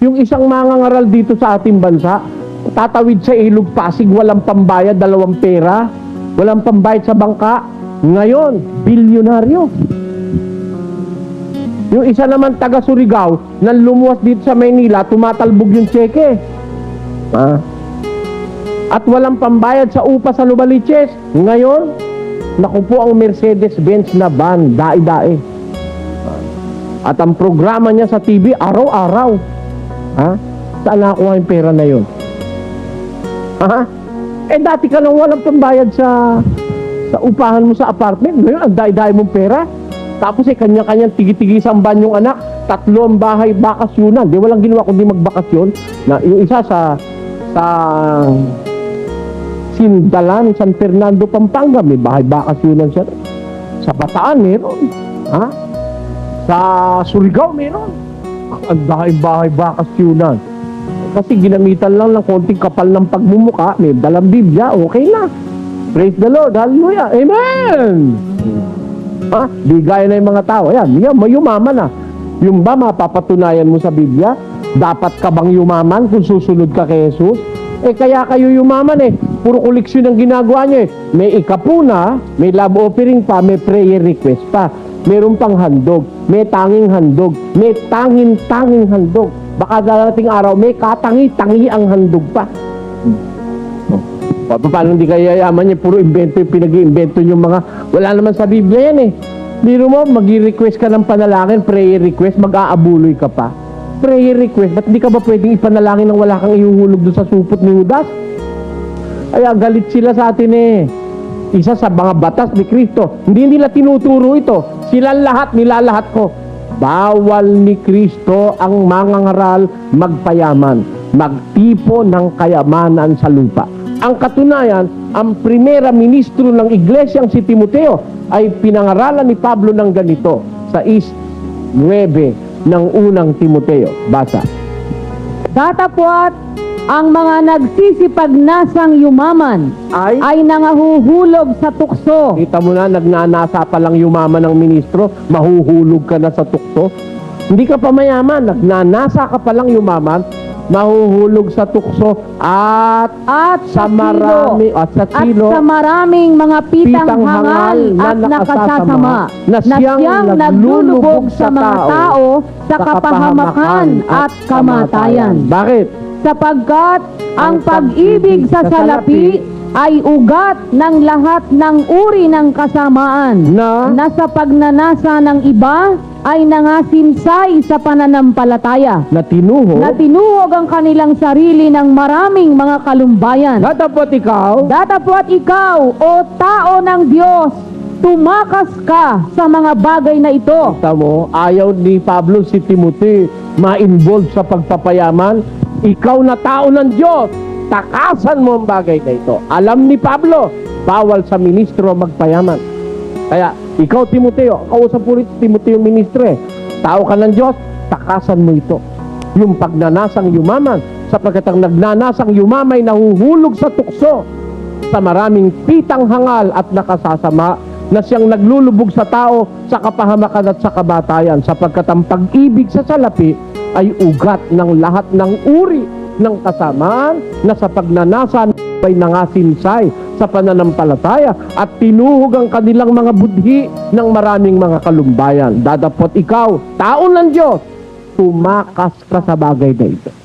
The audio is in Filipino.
Yung isang mangangaral dito sa ating bansa, tatawid sa ilog Pasig, walang pambayad, dalawang pera, walang pambayad sa bangka. Ngayon, bilyonaryo. Yung isa naman taga Surigao, nang lumuwas dito sa Maynila, tumatalbog yung cheque. Ah. At walang pambayad sa upa sa Lubaliches. Ngayon, naku po ang Mercedes-Benz na van, dae-dae. At ang programa niya sa TV, araw-araw. Ha? Saan nakuha yung pera na yun? Ha? Eh dati ka nang walang pambayad sa sa upahan mo sa apartment. Ngayon, ang dae-dae mong pera. Tapos eh, kanya-kanyang tigi-tigi sa banyong anak. Tatlo ang bahay, bakasyonan. Di walang ginawa kundi magbakasyon. Na, yung isa sa sa Sindalan, San Fernando, Pampanga. May bahay, bakasyonan siya. Sa Bataan, meron. Ha? Sa Surigao, meron. Ang dahil bahay, bakasyonan. Kasi ginamitan lang ng konting kapal ng pagmumuka, may dalang Biblia, okay na. Praise the Lord, hallelujah, amen! Ha? Di gaya na yung mga tao. Ayan, yan, may yumaman na. Yung ba mapapatunayan mo sa Biblia? Dapat ka bang yumaman kung susunod ka kay Jesus? Eh kaya kayo yumaman eh. Puro koleksyon ang ginagawa niyo eh. May ikapuna, may love offering pa, may prayer request pa. Meron pang handog, may tanging handog, may tanging-tanging handog. Baka darating araw, may katangi-tangi ang handog pa. Pa- Paano hindi kaya yaman niya? Puro invento yung pinag-iimbento yung mga... Wala naman sa Biblia yan eh. Biro mo, mag-request ka ng panalangin, prayer request, mag-aabuloy ka pa. Prayer request, ba't di ka ba pwedeng ipanalangin nang wala kang ihuhulog doon sa supot ni Judas? Kaya galit sila sa atin eh. Isa sa mga batas ni Kristo. Hindi nila tinuturo ito. Sila lahat, nilalahat ko. Bawal ni Kristo ang mangangaral magpayaman, magtipo ng kayamanan sa lupa. Ang katunayan, ang primera ministro ng iglesyang si Timoteo ay pinangaralan ni Pablo ng ganito sa East 9 ng unang Timoteo. Basa. Datapwat ang mga nagsisipagnasang yumaman Ay, ay nangahuhulog sa tukso. Kita mo na, nagnanasa pa lang yumaman ng ministro, mahuhulog ka na sa tukso. Hindi ka pa mayaman, nagnanasa ka pa lang yumaman, mahuhulog sa tukso. At At sa sa marami, at sa at kilo, sa maraming mga pitang, pitang hangal at nakasasama. na siyang naglulubog sa mga tao sa kapahamakan at kamatayan. Bakit? Sapagkat ang pag-ibig sa salapi ay ugat ng lahat ng uri ng kasamaan Na, na sa pagnanasa ng iba ay nangasinsay sa pananampalataya na tinuho, na tinuhog ang kanilang sarili ng maraming mga kalumbayan. datapot ikaw, Datapwat ikaw, o tao ng Diyos, tumakas ka sa mga bagay na ito. Kita mo, ayaw ni Pablo si Timothy ma-involve sa pagpapayaman. Ikaw na tao ng Diyos, takasan mo ang bagay na ito. Alam ni Pablo, bawal sa ministro magpayaman. Kaya, ikaw Timoteo, kausap po si Timoteo ministro eh. Tao ka ng Diyos, takasan mo ito. Yung pagnanasang yumaman, sapagkat ang nagnanasang yumamay nahuhulog sa tukso sa maraming pitang hangal at nakasasama na siyang naglulubog sa tao sa kapahamakan at sa kabatayan sapagkat ang pag-ibig sa salapi ay ugat ng lahat ng uri ng kasamaan na sa pagnanasa ay nangasinsay sa pananampalataya at tinuhog ang kanilang mga budhi ng maraming mga kalumbayan. Dadapot ikaw, tao ng Diyos, tumakas ka sa bagay na ito.